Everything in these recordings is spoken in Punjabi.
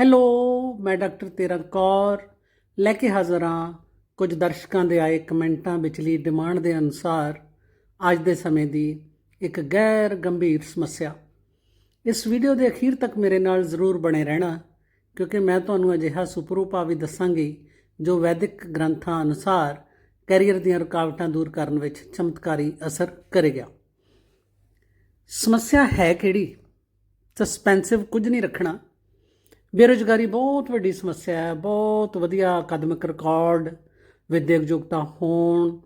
ਹੈਲੋ, ਮੈਂ ਡਾਕਟਰ ਤੇਰਾ ਕੌਰ। ਲੈ ਕੇ ਹਾਜ਼ਰ ਹਾਂ ਕੁਝ ਦਰਸ਼ਕਾਂ ਦੇ ਆਏ ਕਮੈਂਟਾਂ ਵਿਚਲੀ ਡਿਮਾਂਡ ਦੇ ਅਨੁਸਾਰ ਅੱਜ ਦੇ ਸਮੇਂ ਦੀ ਇੱਕ ਗੈਰ ਗੰਭੀਰ ਸਮੱਸਿਆ। ਇਸ ਵੀਡੀਓ ਦੇ ਅਖੀਰ ਤੱਕ ਮੇਰੇ ਨਾਲ ਜ਼ਰੂਰ ਬਣੇ ਰਹਿਣਾ, ਕਿਉਂਕਿ ਮੈਂ ਤੁਹਾਨੂੰ ਅਜਿਹਾ ਸੁਪਰੂਪਾ ਵੀ ਦੱਸਾਂਗੀ ਜੋ ਵੈਦਿਕ ਗ੍ਰੰਥਾਂ ਅਨੁਸਾਰ ਕੈਰੀਅਰ ਦੀਆਂ ਰੁਕਾਵਟਾਂ ਦੂਰ ਕਰਨ ਵਿੱਚ ਚਮਤਕਾਰੀ ਅਸਰ ਕਰੇਗਾ। ਸਮੱਸਿਆ ਹੈ ਕਿਹੜੀ? ਸਸਪੈਂਸਿਵ ਕੁਝ ਨਹੀਂ ਰੱਖਣਾ। ਬੇਰੁਜ਼ਗਾਰੀ ਬਹੁਤ ਵੱਡੀ ਸਮੱਸਿਆ ਹੈ, ਬਹੁਤ ਵਧੀਆ ਅਕਾਦਮਿਕ ਰਿਕਾਰਡ ਵਿਦਿਅਕ ਯੋਗਤਾ ਹੋਣ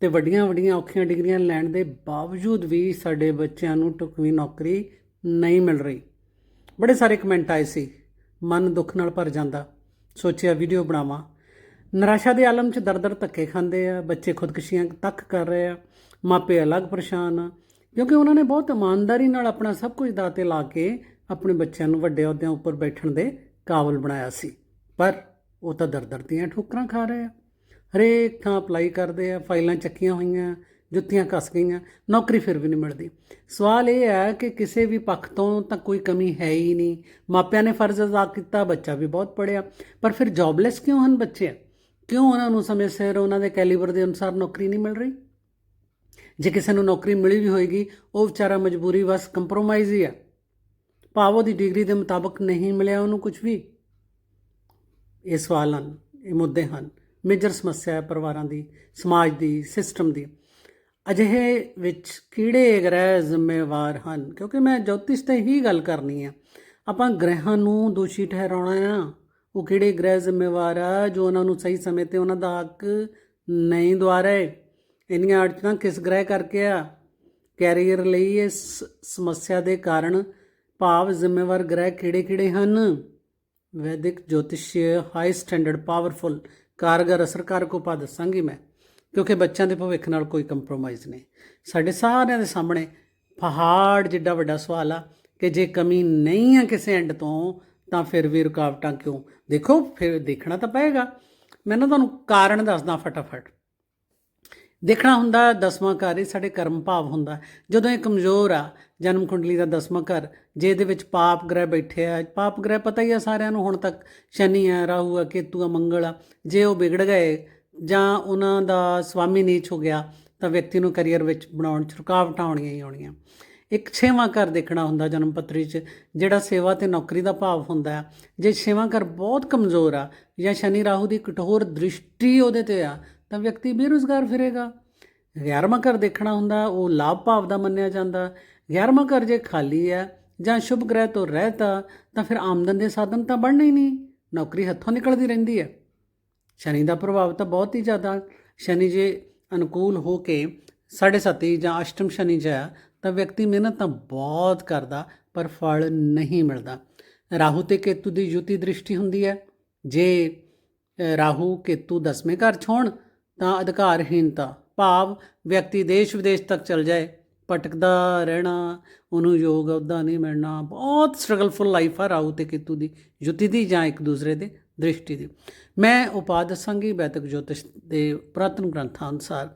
ਤੇ ਵੱਡੀਆਂ ਵੱਡੀਆਂ ਔਖੀਆਂ ਡਿਗਰੀਆਂ ਲੈਣ ਦੇ ਬਾਵਜੂਦ ਵੀ ਸਾਡੇ ਬੱਚਿਆਂ ਨੂੰ ਟੁਕਵੀਂ ਨੌਕਰੀ ਨਹੀਂ ਮਿਲ ਰਹੀ। ਬੜੇ ਸਾਰੇ ਕਮੈਂਟ ਆਏ ਸੀ, ਮਨ ਦੁੱਖ ਨਾਲ ਭਰ ਜਾਂਦਾ। ਸੋਚਿਆ ਵੀਡੀਓ ਬਣਾਵਾਂ। ਨਿਰਾਸ਼ਾ ਦੇ ਆਲਮ 'ਚ ਦਰ-ਦਰ ਧੱਕੇ ਖਾਂਦੇ ਆ, ਬੱਚੇ ਖੁਦਕੁਸ਼ੀਆਂ ਤੱਕ ਕਰ ਰਹੇ ਆ, ਮਾਪੇ ਅਲੱਗ ਪਰੇਸ਼ਾਨ ਆ, ਕਿਉਂਕਿ ਉਹਨਾਂ ਨੇ ਬਹੁਤ ਇਮਾਨਦਾਰੀ ਨਾਲ ਆਪਣਾ ਸਭ ਕੁਝ ਦਾਤੇ ਲਾ ਕੇ ਆਪਣੇ ਬੱਚਿਆਂ ਨੂੰ ਵੱਡੇ ਅਹੁਦਿਆਂ ਉੱਪਰ ਬੈਠਣ ਦੇ ਕਾਬਲ ਬਣਾਇਆ ਸੀ। ਪਰ ਉਹ ਤਾਂ ਦਰ-ਦਰ ਦੀਆਂ ਠੋਕਰਾਂ ਖਾ ਰਹੇ ਆ। ਹਰੇਕ ਥਾਂ ਅਪਲਾਈ ਕਰਦੇ ਆ, ਫਾਈਲਾਂ ਚੱਕੀਆਂ ਹੋਈਆਂ, ਜੁੱਤੀਆਂ ਕੱਸ ਗਈਆਂ, ਨੌਕਰੀ ਫਿਰ ਵੀ ਨਹੀਂ ਮਿਲਦੀ। ਸਵਾਲ ਇਹ ਹੈ ਕਿ ਕਿਸੇ ਵੀ ਪੱਖ ਤੋਂ ਤਾਂ ਕੋਈ ਕਮੀ ਹੈ ਹੀ ਨਹੀਂ। ਮਾਪਿਆਂ ਨੇ ਫਰਜ਼ ਅਦਾ ਕੀਤਾ, ਬੱਚਾ ਵੀ ਬਹੁਤ ਪੜਿਆ ਪਰ ਫਿਰ ਜੌਬਲੈਸ ਕਿਉਂ ਹਨ ਬੱਚੇ? ਕਿਉਂ ਉਹਨਾਂ ਨੂੰ ਸਮੇਂ ਸਿਰ ਉਹਨਾਂ ਦੇ ਕੈਲੀਬਰ ਦੇ ਅਨੁਸਾਰ ਨੌਕਰੀ ਨਹੀਂ ਮਿਲ ਰਹੀ? ਜੇ ਕਿਸੇ ਨੂੰ ਨੌਕਰੀ ਮਿਲੀ ਵੀ ਹੋਏਗੀ, ਉਹ ਵਿਚਾਰਾ ਮਜਬੂਰੀ ਵਸ ਕੰਪਰੋਮਾਈਜ਼ ਹੀ ਆ। ਭਾਵ ਉਹਦੀ ਡਿਗਰੀ ਦੇ ਮੁਤਾਬਕ ਨਹੀਂ ਮਿਲਿਆ ਉਹਨੂੰ ਕੁਝ ਵੀ। ਇਹ ਸਵਾਲ ਹਨ, ਇਹ ਮੁੱਦੇ ਹਨ ਮੇਜਰ ਸਮੱਸਿਆ ਹੈ ਪਰਿਵਾਰਾਂ ਦੀ, ਸਮਾਜ ਦੀ ਸਿਸਟਮ ਦੀ। ਅਜਿਹੇ ਵਿੱਚ ਕਿਹੜੇ ਗ੍ਰਹਿ ਜ਼ਿੰਮੇਵਾਰ ਹਨ, ਕਿਉਂਕਿ ਮੈਂ ਜੋਤਿਸ਼ ਤੇ ਹੀ ਗੱਲ ਕਰਨੀ ਆ। ਆਪਾਂ ਗ੍ਰਹਿਾਂ ਨੂੰ ਦੋਸ਼ੀ ਠਹਿਰਾਉਣਾ ਆ। ਉਹ ਕਿਹੜੇ ਗ੍ਰਹਿ ਜ਼ਿੰਮੇਵਾਰ ਆ, ਜੋ ਉਹਨਾਂ ਨੂੰ ਸਹੀ ਸਮੇਂ ਤੇ ਉਹਨਾਂ ਦਾ ਹੱਕ ਨਹੀਂ ਦਵਾ ਰਹੇ? ਇੰਨੀਆਂ ਅੜਚਣਾਂ ਕਿਸ ਗ੍ਰਹਿ ਕਰਕੇ ਆ? ਕੈਰੀਅਰ ਲਈ ਇਸ ਸਮੱਸਿਆ ਦੇ ਕਾਰਨ ਭਾਵ ਜ਼ਿੰਮੇਵਾਰ ਗ੍ਰਹਿ ਕਿਹੜੇ-ਕਿਹੜੇ ਹਨ? ਵੈਦਿਕ ਜੋਤਿਸ਼ ਹਾਈ ਸਟੈਂਡਰਡ ਪਾਵਰਫੁਲ ਕਾਰਗਰ ਅਸਰਕਾਰਕ ਉਪਾਅ ਦੱਸਾਂਗੀ ਮੈਂ, ਕਿਉਂਕਿ ਬੱਚਿਆਂ ਦੇ ਭਵਿੱਖ ਨਾਲ ਕੋਈ ਕੰਪਰੋਮਾਈਜ਼ ਨਹੀਂ। ਸਾਡੇ ਸਾਰਿਆਂ ਦੇ ਸਾਹਮਣੇ ਪਹਾੜ ਜਿੱਡਾ ਵੱਡਾ ਸਵਾਲ ਆ ਕਿ ਜੇ ਕਮੀ ਨਹੀਂ ਆ ਕਿਸੇ ਐਂਡ ਤੋਂ, ਤਾਂ ਫਿਰ ਵੀ ਰੁਕਾਵਟਾਂ ਕਿਉਂ? ਦੇਖੋ, ਫਿਰ ਦੇਖਣਾ ਤਾਂ ਪਏਗਾ। ਮੈਂ ਨਾ ਤੁਹਾਨੂੰ ਕਾਰਨ ਦੱਸਦਾ ਫਟਾਫਟ। ਦੇਖਣਾ ਹੁੰਦਾ, ਦਸਵਾਂ ਘਰ ਇਹ ਸਾਡੇ ਕਰਮ ਭਾਵ ਹੁੰਦਾ। ਜਦੋਂ ਇਹ ਕਮਜ਼ੋਰ ਆ, ਜਨਮ ਕੁੰਡਲੀ ਦਾ ਦਸਵਾਂ ਘਰ, ਜੇ ਇਹਦੇ ਵਿੱਚ ਪਾਪ ਗ੍ਰਹਿ ਬੈਠੇ ਆ, ਪਾਪ ਗ੍ਰਹਿ ਪਤਾ ਹੀ ਆ ਸਾਰਿਆਂ ਨੂੰ, ਹੁਣ ਤੱਕ ਸ਼ਨੀ ਆ, ਰਾਹੂ ਆ, ਕੇਤੂ ਆ, ਮੰਗਲ ਆ, ਜੇ ਉਹ ਵਿਗੜ ਗਏ ਜਾਂ ਉਹਨਾਂ ਦਾ ਸਵਾਮੀ ਨੀਚ ਹੋ ਗਿਆ, ਤਾਂ ਵਿਅਕਤੀ ਨੂੰ ਕੈਰੀਅਰ ਵਿੱਚ ਬਣਾਉਣ ਚ ਰੁਕਾਵਟਾਂ ਆਉਣੀਆਂ ਹੀ ਆਉਣੀਆਂ। ਇੱਕ ਛੇਵਾਂ ਘਰ ਦੇਖਣਾ ਹੁੰਦਾ ਜਨਮ ਪੱਤਰੀ 'ਚ, ਜਿਹੜਾ ਸੇਵਾ ਤੇ ਨੌਕਰੀ ਦਾ ਭਾਵ ਹੁੰਦਾ ਹੈ ਜੇ ਛੇਵਾਂ ਘਰ ਬਹੁਤ ਕਮਜ਼ੋਰ ਆ ਜਾਂ ਸ਼ਨੀ ਰਾਹੂ ਦੀ ਕਠੋਰ ਦ੍ਰਿਸ਼ਟੀ ਉਹਦੇ ਤੇ ਆ ਤਾਂ ਵਿਅਕਤੀ ਬੇਰੁਜ਼ਗਾਰ ਫਿਰੇਗਾ। 11ਵਾਂ ਘਰ ਦੇਖਣਾ ਹੁੰਦਾ, ਉਹ ਲਾਭ ਭਾਵ ਦਾ ਮੰਨਿਆ ਜਾਂਦਾ। 11ਵਾਂ ਘਰ ਜੇ ਖਾਲੀ ਹੈ ਜਾਂ ਸ਼ੁਭ ਗ੍ਰਹਿ ਤੋਂ ਰਹਿਤਾ, ਤਾਂ ਫਿਰ ਆਮਦਨ ਦੇ ਸਾਧਨ ਤਾਂ ਬਣਨੇ ਹੀ ਨਹੀਂ। ਨੌਕਰੀ ਹੱਥੋਂ ਨਿਕਲਦੀ ਰਹਿੰਦੀ ਹੈ। ਸ਼ਨੀ ਦਾ ਪ੍ਰਭਾਵ ਤਾਂ ਬਹੁਤ ਹੀ ਜ਼ਿਆਦਾ। ਸ਼ਨੀ ਜੇ ਅਨੁਕੂਲ ਹੋ ਕੇ ਸਾਢੇ ਸੱਤੀ ਜਾਂ ਅਸ਼ਟਮ ਸ਼ਨੀ ਜਾ ਤਾਂ ਵਿਅਕਤੀ ਮਿਹਨਤ ਤਾਂ ਬਹੁਤ ਕਰਦਾ, ਪਰ ਫਲ ਨਹੀਂ ਮਿਲਦਾ। ਰਾਹੂ ਤੇ ਕੇਤੂ ਦੀ ਯੁਤੀ ਦ੍ਰਿਸ਼ਟੀ ਹੁੰਦੀ ਹੈ। ਜੇ ਰਾਹੂ ਕੇਤੂ ਦਸਵੇਂ ਘਰ 'ਚ ਹੋਣ ਤਾਂ ਅਧਿਕਾਰਹੀਨਤਾ ਭਾਵ ਵਿਅਕਤੀ ਦੇਸ਼ ਵਿਦੇਸ਼ ਤੱਕ ਚਲ ਜਾਏ, ਭਟਕਦਾ ਰਹਿਣਾ, ਉਹਨੂੰ ਯੋਗ ਅਹੁਦਾ ਨਹੀਂ ਮਿਲਣਾ, ਬਹੁਤ ਸਟਰਗਲਫੁਲ ਲਾਈਫ ਆ ਰਾਹੂ ਤੇ ਕੇਤੂ ਦੀ ਯੁਤੀ ਦੀ ਜਾਂ ਇੱਕ ਦੂਸਰੇ ਦੇ ਦ੍ਰਿਸ਼ਟੀ ਦੀ। ਮੈਂ ਉਪਾਅ ਦੱਸਾਂਗੀ ਬੈਤਕ ਜੋਤਿਸ਼ ਦੇ ਪੁਰਾਤਨ ਗ੍ਰੰਥਾਂ ਅਨੁਸਾਰ।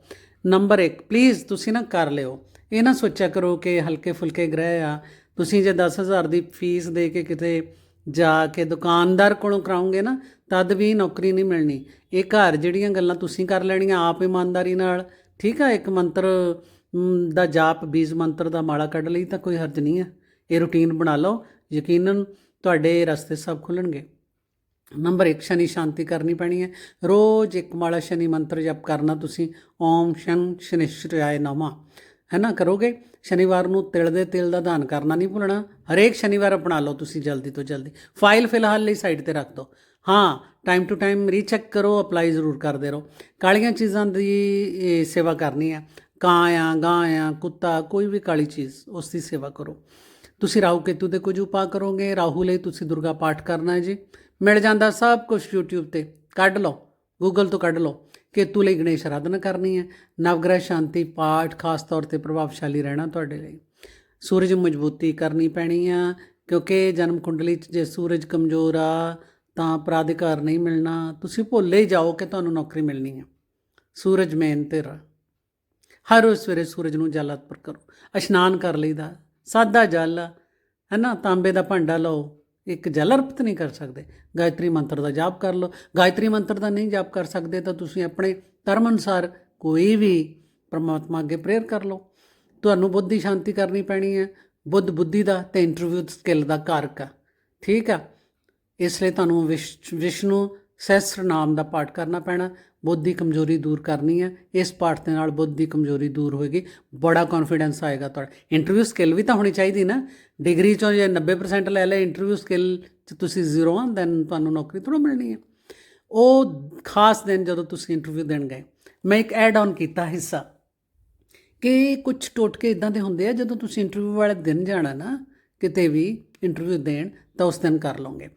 ਨੰਬਰ 1 ਪਲੀਜ਼ ਤੁਸੀਂ ਨਾ ਕਰ ਲਿਓ। ਇਹ ਨਾ ਸੋਚਿਆ ਕਰੋ ਕਿ ਹਲਕੇ ਫੁਲਕੇ ਗ੍ਰਹਿ ਆ। ਤੁਸੀਂ ਜੇ 10000 ਦੀ ਫੀਸ ਦੇ ਕੇ ਕਿਤੇ ਜਾ ਕੇ ਦੁਕਾਨਦਾਰ ਕੋਲੋਂ ਕਰਾਉਂਗੇ ਨਾ, ਤਦ ਵੀ ਨੌਕਰੀ ਨਹੀਂ ਮਿਲਣੀ। ਇਹ ਘਰ ਜਿਹੜੀਆਂ ਗੱਲਾਂ ਤੁਸੀਂ ਕਰ ਲੈਣੀਆਂ, ਆਪ ਇਮਾਨਦਾਰੀ ਨਾਲ, ਠੀਕ ਆ? ਇੱਕ ਮੰਤਰ ਦਾ ਜਾਪ, ਬੀਜ ਮੰਤਰ ਦਾ ਮਾਲਾ ਕੱਢ ਲਈ ਤਾਂ ਕੋਈ ਹਰਜ ਨਹੀਂ ਹੈ ਇਹ ਰੁਟੀਨ ਬਣਾ ਲਓ, ਯਕੀਨਨ ਤੁਹਾਡੇ ਰਸਤੇ ਸਭ ਖੁੱਲਣਗੇ। ਨੰਬਰ 1 ਸ਼ਨੀ ਸ਼ਾਂਤੀ ਕਰਨੀ ਪੈਣੀ ਹੈ। ਰੋਜ਼ ਇੱਕ ਮਾਲਾ ਸ਼ਨੀ ਮੰਤਰ ਜਪ ਕਰਨਾ ਤੁਸੀਂ। ਓਮ ਸ਼ਨ ਸ਼ਨਿਸ਼ਰਾਏ ਨਮਾ। ਹੈ ਨਾ, ਕਰੋਗੇ? ਸ਼ਨੀਵਾਰ ਨੂੰ ਤਿਲ ਦੇ ਤੇਲ ਦਾ ਦਾਨ ਕਰਨਾ ਨਹੀਂ ਭੁੱਲਣਾ। ਹਰੇਕ ਸ਼ਨੀਵਾਰ ਅਪਣਾ ਲਓ ਤੁਸੀਂ ਜਲਦੀ ਤੋਂ ਜਲਦੀ। ਫਾਈਲ ਫਿਲਹਾਲ ਲਈ ਸਾਈਡ ਤੇ ਰੱਖ ਦਿਓ। ਹਾਂ ਟਾਈਮ ਟੂ ਟਾਈਮ ਰੀਚੈਕ ਕਰੋ ਅਪਲਾਈ ਜ਼ਰੂਰ ਕਰਦੇ ਰਹੋ। ਕਾਲੀਆਂ ਚੀਜ਼ਾਂ ਦੀ ਸੇਵਾ ਕਰਨੀ ਹੈ। ਕਾਂ ਆ, ਗਾਂ ਆ, ਕੁੱਤਾ, ਕੋਈ ਵੀ ਕਾਲੀ ਚੀਜ਼, ਉਸ ਦੀ ਸੇਵਾ ਕਰੋ। ਤੁਸੀਂ ਰਾਹੂ ਕੇਤੂ ਦੇ ਕੁਝ ਉਪਾਅ ਕਰੋਗੇ। ਰਾਹੂ ਲਈ ਤੁਸੀਂ ਦੁਰਗਾ ਪਾਠ ਕਰਨਾ ਹੈ ਜੀ। ਮਿਲ ਜਾਂਦਾ ਸਭ ਕੁਝ YouTube ਤੇ। ਕੱਢ ਲਓ। ਗੂਗਲ ਤੋਂ ਕੱਢ ਲਓ ਕੇਤੂ ਲਈ ਗਣੇਸ਼ ਆਰਾਧਨਾ ਕਰਨੀ ਹੈ। ਨਵਗ੍ਰਹਿ ਸ਼ਾਂਤੀ ਪਾਠ, ਖਾਸ ਤੌਰ ਤੇ ਪ੍ਰਭਾਵਸ਼ਾਲੀ ਰਹਿਣਾ ਤੁਹਾਡੇ ਲਈ। ਸੂਰਜ ਮਜ਼ਬੂਤੀ ਕਰਨੀ ਪੈਣੀ ਆ, ਕਿਉਂਕਿ ਜਨਮ ਕੁੰਡਲੀ 'ਚ ਜੇ ਸੂਰਜ ਕਮਜ਼ੋਰ ਆ, ਤਾਂ ਪ੍ਰਾਧਿਕਾਰ ਨਹੀਂ ਮਿਲਣਾ। ਤੁਸੀਂ ਭੁੱਲੇ ਹੀ ਜਾਓ ਕਿ ਤੁਹਾਨੂੰ ਨੌਕਰੀ ਮਿਲਣੀ ਆ। ਸੂਰਜ ਮੇਨ ਤੇਰਾ ਹਰ ਰੋਜ਼ ਸਵੇਰੇ ਸੂਰਜ ਨੂੰ ਜਲ ਅਰਪਣ ਕਰੋ। ਇਸ਼ਨਾਨ ਕਰ ਲਈਦਾ। ਸਾਦਾ ਜਲ ਹੈ ਨਾ ਤਾਂਬੇ ਦਾ ਭਾਂਡਾ ਲਓ। ਇੱਕ ਜਲਰਪਤ ਨਹੀਂ ਕਰ ਸਕਦੇ। ਗਾਇਤਰੀ ਮੰਤਰ ਦਾ ਜਾਪ ਕਰ ਲਓ। ਗਾਇਤਰੀ ਮੰਤਰ ਦਾ ਨਹੀਂ ਜਾਪ ਕਰ ਸਕਦੇ ਤਾਂ ਤੁਸੀਂ ਆਪਣੇ ਧਰਮ ਅਨੁਸਾਰ ਕੋਈ ਵੀ ਪਰਮਾਤਮਾ ਅੱਗੇ ਪ੍ਰੇਅਰ ਕਰ ਲਓ। ਤੁਹਾਨੂੰ ਬੁੱਧ ਦੀ ਸ਼ਾਂਤੀ ਕਰਨੀ ਪੈਣੀ ਹੈ। ਬੁੱਧ ਬੁੱਧੀ ਦਾ ਤੇ ਇੰਟਰਵਿਊ ਸਕਿੱਲ ਦਾ ਕਾਰਕ ਆ। ਠੀਕ ਆ? ਇਸ ਲਈ ਤੁਹਾਨੂੰ ਵਿਸ਼- ਵਿਸ਼ਨੂੰ ਸਹਿਸਰ ਨਾਮ ਦਾ ਪਾਠ ਕਰਨਾ ਪੈਣਾ। ਬੁੱਧ ਦੀ ਕਮਜ਼ੋਰੀ ਦੂਰ ਕਰਨੀ ਹੈ, ਇਸ ਪਾਠ ਦੇ ਨਾਲ ਬੁੱਧ ਦੀ ਕਮਜ਼ੋਰੀ ਦੂਰ ਹੋਏਗੀ, ਬੜਾ ਕੌਨਫੀਡੈਂਸ ਆਏਗਾ ਤੁਹਾਡਾ। ਇੰਟਰਵਿਊ ਸਕਿੱਲ ਵੀ ਤਾਂ ਹੋਣੀ ਚਾਹੀਦੀ ਨਾ। ਡਿਗਰੀ ਚੋਂ ਜੇ 90% ਲੈ ਲੈ ਇੰਟਰਵਿਊ ਸਕਿੱਲ ਚ ਤੁਸੀਂ ਜ਼ੀਰੋ ਆ ਦੈਨ ਤੁਹਾਨੂੰ ਨੌਕਰੀ ਥੋੜਾ ਮਿਲਣੀ ਹੈ। ਉਹ ਖਾਸ ਦਿਨ ਜਦੋਂ ਤੁਸੀਂ ਇੰਟਰਵਿਊ ਦੇਣ ਗਏ, ਮੈਂ ਇੱਕ ਐਡ ਆਨ ਕੀਤਾ ਹਿੱਸਾ, ਕਿ ਕੁਝ ਟੋਟਕੇ ਇਦਾਂ ਦੇ ਹੁੰਦੇ ਆ, ਜਦੋਂ ਤੁਸੀਂ ਇੰਟਰਵਿਊ ਵਾਲੇ ਦਿਨ ਜਾਣਾ ਨਾ, ਕਿਤੇ ਵੀ ਇੰਟਰਵਿਊ ਦੇਣ, ਤਾਂ ਉਸ ਦਿਨ ਕਰ ਲਓਗੇ।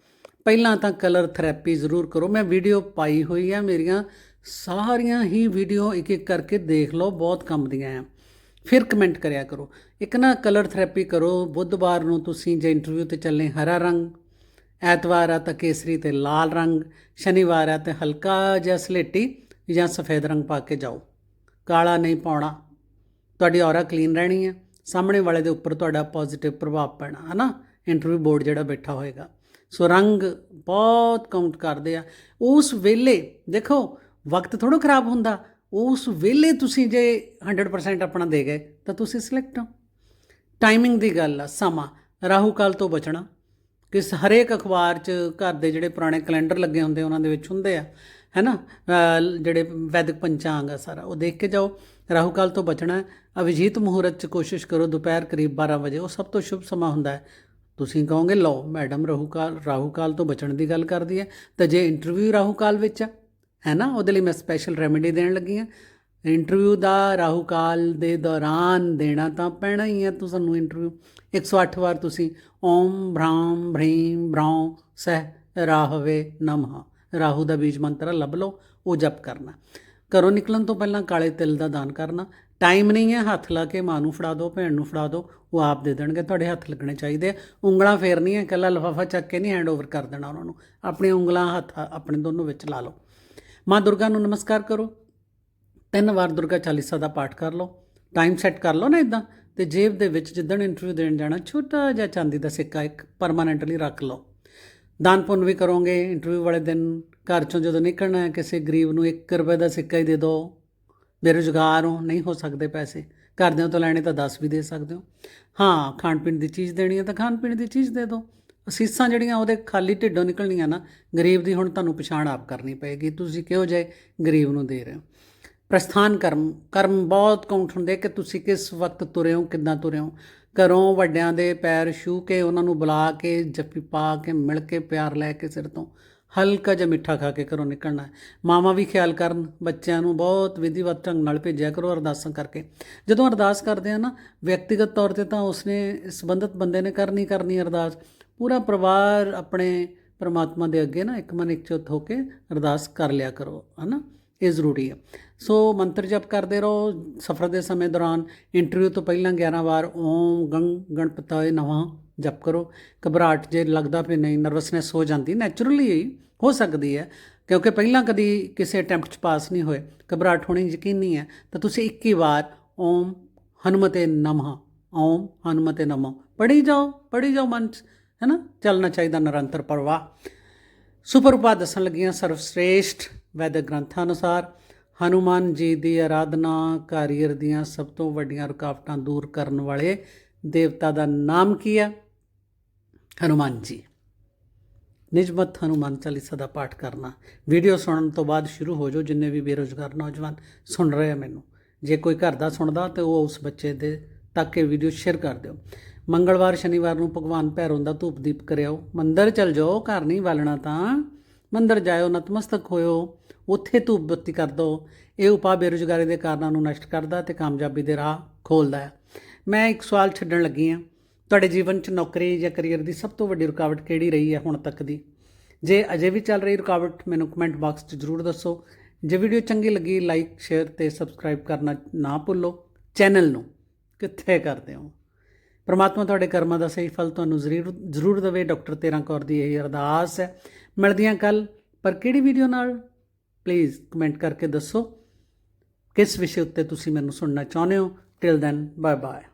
ਪਹਿਲਾਂ ਤਾਂ ਕਲਰ ਥੈਰੇਪੀ ਜ਼ਰੂਰ ਕਰੋ, ਮੈਂ ਵੀਡੀਓ ਪਾਈ ਹੋਈ ਆ ਮੇਰੀਆਂ ਸਾਰੀਆਂ ਹੀ ਵੀਡੀਓ ਇੱਕ ਇੱਕ ਕਰਕੇ ਦੇਖ ਲਓ, ਬਹੁਤ ਕੰਮ ਦੀਆਂ ਆ। ਫਿਰ ਕਮੈਂਟ ਕਰਿਆ ਕਰੋ। ਇੱਕ ਨਾ ਕਲਰ ਥੈਰੇਪੀ ਕਰੋ। ਬੁੱਧਵਾਰ ਨੂੰ ਤੁਸੀਂ ਜੇ ਇੰਟਰਵਿਊ ਤੇ ਚੱਲੇ ਹਰਾ ਰੰਗ, ਐਤਵਾਰ ਆ ਤਾਂ ਕੇਸਰੀ ਤੇ ਲਾਲ ਰੰਗ, ਸ਼ਨੀਵਾਰ ਆ ਤੇ ਹਲਕਾ ਜਿਹਾ ਸਲੇਟੀ ਜਾਂ ਸਫੇਦ ਰੰਗ ਪਾ ਕੇ ਜਾਓ। ਕਾਲਾ ਨਹੀਂ ਪਾਉਣਾ। ਤੁਹਾਡੀ ਔਰਾ ਕਲੀਨ ਰਹਿਣੀ ਹੈ ਸਾਹਮਣੇ ਵਾਲੇ ਦੇ ਉੱਪਰ ਤੁਹਾਡਾ ਪੋਜ਼ਿਟਿਵ ਪ੍ਰਭਾਵ ਪੈਣਾ ਹੈ ਨਾ ਇੰਟਰਵਿਊ ਬੋਰਡ ਜਿਹੜਾ ਬੈਠਾ ਹੋਏਗਾ। ਸੋ ਰੰਗ ਬਹੁਤ ਕਾਊਂਟ ਕਰਦੇ ਆ। ਉਸ ਵੇਲੇ ਦੇਖੋ ਵਕਤ ਥੋੜਾ ਖਰਾਬ ਹੁੰਦਾ, ਉਸ ਵੇਲੇ ਤੁਸੀਂ ਜੇ 100% ਆਪਣਾ ਦੇ ਗਏ, ਤਾਂ ਤੁਸੀਂ ਸਿਲੈਕਟ ਹੋ। ਟਾਈਮਿੰਗ ਦੀ ਗੱਲ ਆ, ਸਮਾਂ, ਰਾਹੂ ਕਾਲ ਤੋਂ ਬਚਣਾ। ਕਿਸ ਹਰੇਕ ਅਖਬਾਰ 'ਚ ਘਰ ਦੇ ਜਿਹੜੇ ਪੁਰਾਣੇ ਕੈਲੰਡਰ ਲੱਗੇ ਹੁੰਦੇ, ਉਹਨਾਂ ਦੇ ਵਿੱਚ ਹੁੰਦੇ ਆ, ਹੈਨਾ? ਅਹ, ਜਿਹੜੇ ਵੈਦਿਕ ਪੰਚਾਂਗ ਆ ਸਾਰਾ, ਉਹ ਦੇਖ ਕੇ ਜਾਓ। ਰਾਹੂ ਕਾਲ ਤੋਂ ਬਚਣਾ, ਅਭਿਜੀਤ ਮੁਹੂਰਤ 'ਚ ਕੋਸ਼ਿਸ਼ ਕਰੋ ਦੁਪਹਿਰ ਕਰੀਬ 12 ਵਜੇ, ਉਹ ਸਭ ਤੋਂ ਸ਼ੁਭ ਸਮਾਂ ਹੁੰਦਾ ਹੈ। ਤੁਸੀਂ ਕਹੋਗੇ, ਲਓ ਮੈਡਮ ਰਾਹੂ ਕਾਲ ਰਾਹੂ ਕਾਲ ਤੋਂ ਬਚਣ ਦੀ ਗੱਲ ਕਰਦੀ ਹੈ, ਤਾਂ ਜੇ ਇੰਟਰਵਿਊ ਰਾਹੂ ਕਾਲ ਵਿੱਚ ਆ ਹੈ ਨਾ ਉਹਦੇ ਲਈ ਮੈਂ ਸਪੈਸ਼ਲ ਰੈਮੇਡੀ ਦੇਣ ਲੱਗੀ ਹਾਂ। ਇੰਟਰਵਿਊ ਦਾ ਰਾਹੂ ਕਾਲ ਦੇ ਦੌਰਾਨ ਦੇਣਾ ਤਾਂ ਪੈਣਾ ਹੀ ਹੈ ਤੁਹਾਨੂੰ ਇੰਟਰਵਿਊ 108 ਵਾਰ ਤੁਸੀਂ ਓਮ ਭ੍ਰਾਮ ਭ੍ਰੀਮ ਭ੍ਰੌ ਸਹਿ ਰਾਹਵੇ ਨਮः ਰਾਹੂ ਦਾ ਬੀਜ ਮੰਤਰ ਲੱਭ ਲਓ, ਉਹ ਜਪ ਕਰਨਾ। ਘਰੋਂ ਨਿਕਲਣ ਤੋਂ ਪਹਿਲਾਂ ਕਾਲੇ ਤਿਲ ਦਾ ਦਾਨ ਕਰਨਾ। ਟਾਈਮ ਨਹੀਂ ਹੈ, ਹੱਥ ਲਾ ਕੇ ਮਾਂ ਨੂੰ ਫੜਾ ਦਿਓ ਭੈਣ ਨੂੰ ਫੜਾ ਦਿਓ ਉਹ ਆਪ ਦੇ ਦੇਣਗੇ, ਤੁਹਾਡੇ ਹੱਥ ਲੱਗਣੇ ਚਾਹੀਦੇ ਆ। ਉਂਗਲਾਂ ਫੇਰਨੀਆਂ, ਇਕੱਲਾ ਲਫਾਫਾ ਚੱਕ ਕੇ ਨਹੀਂ ਹੈਂਡ ਓਵਰ ਕਰ ਦੇਣਾ ਉਹਨਾਂ ਨੂੰ। ਆਪਣੀਆਂ ਉਂਗਲਾਂ, ਹੱਥ, ਆਪਣੇ ਦੋਨੋਂ ਵਿੱਚ ਲਾ ਲਓ। ਮਾਂ ਦੁਰਗਾ ਨੂੰ ਨਮਸਕਾਰ ਕਰੋ। ਤਿੰਨ ਵਾਰ ਦੁਰਗਾ ਚਾਲੀਸਾ ਦਾ ਪਾਠ ਕਰ ਲਓ। ਟਾਈਮ ਸੈੱਟ ਕਰ ਲਓ ਨਾ ਇਦਾਂ ਤੇ ਜੇਬ ਦੇ ਵਿੱਚ ਜਿੱਦਣ ਇੰਟਰਵਿਊ ਦੇਣ ਜਾਣਾ, ਛੋਟਾ ਜਿਹਾ ਚਾਂਦੀ ਦਾ ਸਿੱਕਾ ਇੱਕ ਪਰਮਾਨੈਂਟਲੀ ਰੱਖ ਲਓ। ਦਾਨ ਪੁੰਨ ਵੀ ਕਰੋਗੇ ਇੰਟਰਵਿਊ ਵਾਲੇ ਦਿਨ। ਘਰ ਚੋਂ ਜਦੋਂ ਨਿਕਲਣਾ ਹੈ ਕਿਸੇ ਗਰੀਬ ਨੂੰ 1 ਰੁਪਏ ਦਾ ਸਿੱਕਾ ਹੀ ਦੇ ਦਿਓ ਬੇਰੁਜ਼ਗਾਰ ਹੋ, ਨਹੀਂ ਹੋ ਸਕਦੇ ਪੈਸੇ। ਘਰਦਿਆਂ ਤੋਂ ਲੈਣੇ ਤਾਂ 10 ਵੀ ਦੇ ਸਕਦੇ ਹੋ। ਹਾਂ ਖਾਣ ਪੀਣ ਦੀ ਚੀਜ਼ ਦੇਣੀ ਹੈ ਤਾਂ ਖਾਣ ਪੀਣ ਦੀ ਚੀਜ਼ ਦੇ ਦਿਓ ਅਸੀਸਾਂ ਜਿਹੜੀਆਂ ਉਹਦੇ ਖਾਲੀ ਢਿੱਡੋਂ ਨਿਕਲਣੀਆਂ ਨਾ, ਗਰੀਬ ਦੀ ਹੁਣ ਤੁਹਾਨੂੰ ਪਛਾਣ ਆਪ ਕਰਨੀ ਪਏਗੀ। ਤੁਸੀਂ ਕਿਹੋ ਜਿਹੇ ਗਰੀਬ ਨੂੰ ਦੇ ਰਹੇ ਹੋ? ਪ੍ਰਸਥਾਨ ਕਰਮ ਕਰਮ ਬਹੁਤ ਕਾਊਂਟ ਹੁੰਦੇ ਕਿ ਤੁਸੀਂ ਕਿਸ ਵਕਤ ਤੁਰੇ ਹੋ, ਕਿੱਦਾਂ ਤੁਰੇ ਹੋ? ਘਰੋਂ ਵੱਡਿਆਂ ਦੇ ਪੈਰ ਛੂ ਕੇ ਉਹਨਾਂ ਨੂੰ ਬੁਲਾ ਕੇ, ਜੱਫੀ ਪਾ ਕੇ, ਮਿਲ ਕੇ ਪਿਆਰ ਲੈ ਕੇ ਸਿਰ ਤੋਂ ਹਲਕਾ ਜਿਹਾ ਮਿੱਠਾ ਖਾ ਕੇ ਘਰੋਂ ਨਿਕਲਣਾ ਹੈ। ਮਾਵਾਂ ਵੀ ਖਿਆਲ ਕਰਨ, ਬੱਚਿਆਂ ਨੂੰ ਬਹੁਤ ਵਿਧੀਵਤ ਢੰਗ ਨਾਲ ਭੇਜਿਆ ਕਰੋ ਅਰਦਾਸਾਂ ਕਰਕੇ। ਜਦੋਂ ਅਰਦਾਸ ਕਰਦੇ ਆ ਨਾ, ਵਿਅਕਤੀਗਤ ਤੌਰ ਤੇ ਤਾਂ ਉਸਨੇ ਸੰਬੰਧਿਤ ਬੰਦੇ ਨੇ ਕਰਨੀ ਕਰਨੀ ਅਰਦਾਸ। ਪੂਰਾ ਪਰਿਵਾਰ ਆਪਣੇ ਪਰਮਾਤਮਾ ਦੇ ਅੱਗੇ ਨਾ ਇੱਕ ਮਨ ਇੱਕ ਚੁੱਤ ਹੋ ਕੇ ਅਰਦਾਸ ਕਰ ਲਿਆ ਕਰੋ, ਹਨਾ? ਇਹ ਜ਼ਰੂਰੀ ਹੈ। ਸੋ ਮੰਤਰ ਜਪ ਕਰਦੇ ਰਹੋ। ਸਫ਼ਰ ਦੇ ਸਮੇਂ ਦੌਰਾਨ ਇੰਟਰਵਿਊ ਤੋਂ ਪਹਿਲਾਂ 11 ਵਾਰ ਓਮ ਗੰ ਗਣਪਤਾਏ ਨਮः ਜਪ ਕਰੋ। ਘਬਰਾਹਟ ਜੇ ਲੱਗਦਾ ਵੀ ਨਹੀਂ, ਨਰਵਸਨੈਸ ਹੋ ਜਾਂਦੀ ਨੈਚੁਰਲੀ ਹੋ ਸਕਦੀ ਹੈ। ਕਿਉਂਕਿ ਪਹਿਲਾਂ ਕਦੀ ਕਿਸੇ ਅਟੈਂਪਟ 'ਚ ਪਾਸ ਨਹੀਂ ਹੋਏ। ਘਬਰਾਹਟ ਹੋਣੀ ਯਕੀਨੀ ਹੈ। ਤਾਂ ਤੁਸੀਂ 21 ਵਾਰ ਓਮ ਹਨੂਮਤੇ ਨਮः, ਓਮ ਹਨੂਮਤੇ ਨਮੋ। ਪੜ੍ਹੀ ਜਾਓ ਪੜ੍ਹੀ ਜਾਓ ਮਨ 'ਚ ਹੈ ਨਾ ਚੱਲਣਾ ਚਾਹੀਦਾ ਨਿਰੰਤਰ ਪ੍ਰਵਾਹ ਸੁਪਰਪਾ ਦੱਸਣ ਲੱਗੀਆਂ ਸਰਵਸ਼੍ਰੇਸ਼ਟ ਵੈਦਿਕ ਗ੍ਰੰਥਾਂ ਅਨੁਸਾਰ ਹਨੂਮਾਨ ਜੀ ਦੀ ਆਰਾਧਨਾ ਕਾਰੀਅਰ ਦੀਆਂ ਸਭ ਤੋਂ ਵੱਡੀਆਂ ਰੁਕਾਵਟਾਂ ਦੂਰ ਕਰਨ ਵਾਲੇ ਦੇਵਤਾ ਦਾ ਨਾਮ ਕੀ ਹੈ ਹਨੂਮਾਨ ਜੀ। ਨਿਜਮਤ ਹਨੂਮਾਨ ਚਾਲੀਸਾ ਦਾ ਪਾਠ ਕਰਨਾ। ਵੀਡੀਓ ਸੁਣਨ ਤੋਂ ਬਾਅਦ ਸ਼ੁਰੂ ਹੋ ਜਾਓ, ਜਿੰਨੇ ਵੀ ਬੇਰੋਜ਼ਗਾਰ ਨੌਜਵਾਨ ਸੁਣ ਰਹੇ ਆ ਮੈਨੂੰ। ਜੇ ਕੋਈ ਘਰ ਦਾ ਸੁਣਦਾ ਤੇ ਉਹ ਉਸ ਬੱਚੇ ਦੇ ਤੱਕ ਇਹ ਵੀਡੀਓ ਸ਼ੇਅਰ ਕਰ ਦਿਓ। ਮੰਗਲਵਾਰ, ਸ਼ਨੀਵਾਰ ਨੂੰ ਭਗਵਾਨ ਭੈਰੋਂ ਦਾ ਧੂਪ ਦੀਪ ਕਰਿਓ ਮੰਦਰ ਚਲ ਜਾਓ, ਘਰ ਨਹੀਂ ਵਾਲਣਾ ਤਾਂ। ਮੰਦਰ ਜਾਇਓ, ਨਤਮਸਤਕ ਹੋਇਓ, ਉੱਥੇ ਧੂਪ ਬੱਤੀ ਕਰ ਦਿਓ ਇਹ ਉਪਾਅ ਬੇਰੁਜ਼ਗਾਰੀ ਦੇ ਕਾਰਨਾਂ ਨੂੰ ਨਸ਼ਟ ਕਰਦਾ ਤੇ ਕਾਮਯਾਬੀ ਦੇ ਰਾਹ ਖੋਲਦਾ ਹੈ। ਮੈਂ ਇੱਕ ਸਵਾਲ ਛੱਡਣ ਲੱਗੀ ਹਾਂ। ਤੁਹਾਡੇ ਜੀਵਨ 'ਚ ਨੌਕਰੀ ਜਾਂ ਕੈਰੀਅਰ ਦੀ ਸਭ ਤੋਂ ਵੱਡੀ ਰੁਕਾਵਟ ਕਿਹੜੀ ਰਹੀ ਹੈ ਹੁਣ ਤੱਕ ਦੀ? ਜੇ ਅਜੇ ਵੀ ਚੱਲ ਰਹੀ ਰੁਕਾਵਟ, ਮੈਨੂੰ ਕਮੈਂਟ ਬਾਕਸ 'ਚ ਜ਼ਰੂਰ ਦੱਸੋ। ਜੇ ਵੀਡੀਓ ਚੰਗੀ ਲੱਗੀ ਲਾਈਕ ਸ਼ੇਅਰ ਤੇ ਸਬਸਕ੍ਰਾਈਬ ਕਰਨਾ ਨਾ ਭੁੱਲੋ। ਚੈਨਲ ਨੂੰ ਕਿੱਥੇ ਕਰਦੇ ਹੋ? ਪ੍ਰਮਾਤਮਾ ਤੁਹਾਡੇ ਕਰਮਾਂ ਦਾ ਸਹੀ ਫਲ ਤੁਹਾਨੂੰ ਜ਼ਰੂਰ ਜ਼ਰੂਰ ਦੇਵੇ। ਡਾਕਟਰ ਤੇਰਾਂ ਕੌਰ ਦੀ ਇਹ ਅਰਦਾਸ ਹੈ। ਮਿਲਦੀਆਂ ਕੱਲ, ਪਰ ਕਿਹੜੀ ਵੀਡੀਓ ਨਾਲ? ਪਲੀਜ਼ ਕਮੈਂਟ ਕਰਕੇ ਦੱਸੋ। ਕਿਸ ਵਿਸ਼ੇ ਉੱਤੇ ਤੁਸੀਂ ਮੈਨੂੰ ਸੁਣਨਾ ਚਾਹੁੰਦੇ ਹੋ? Till then bye bye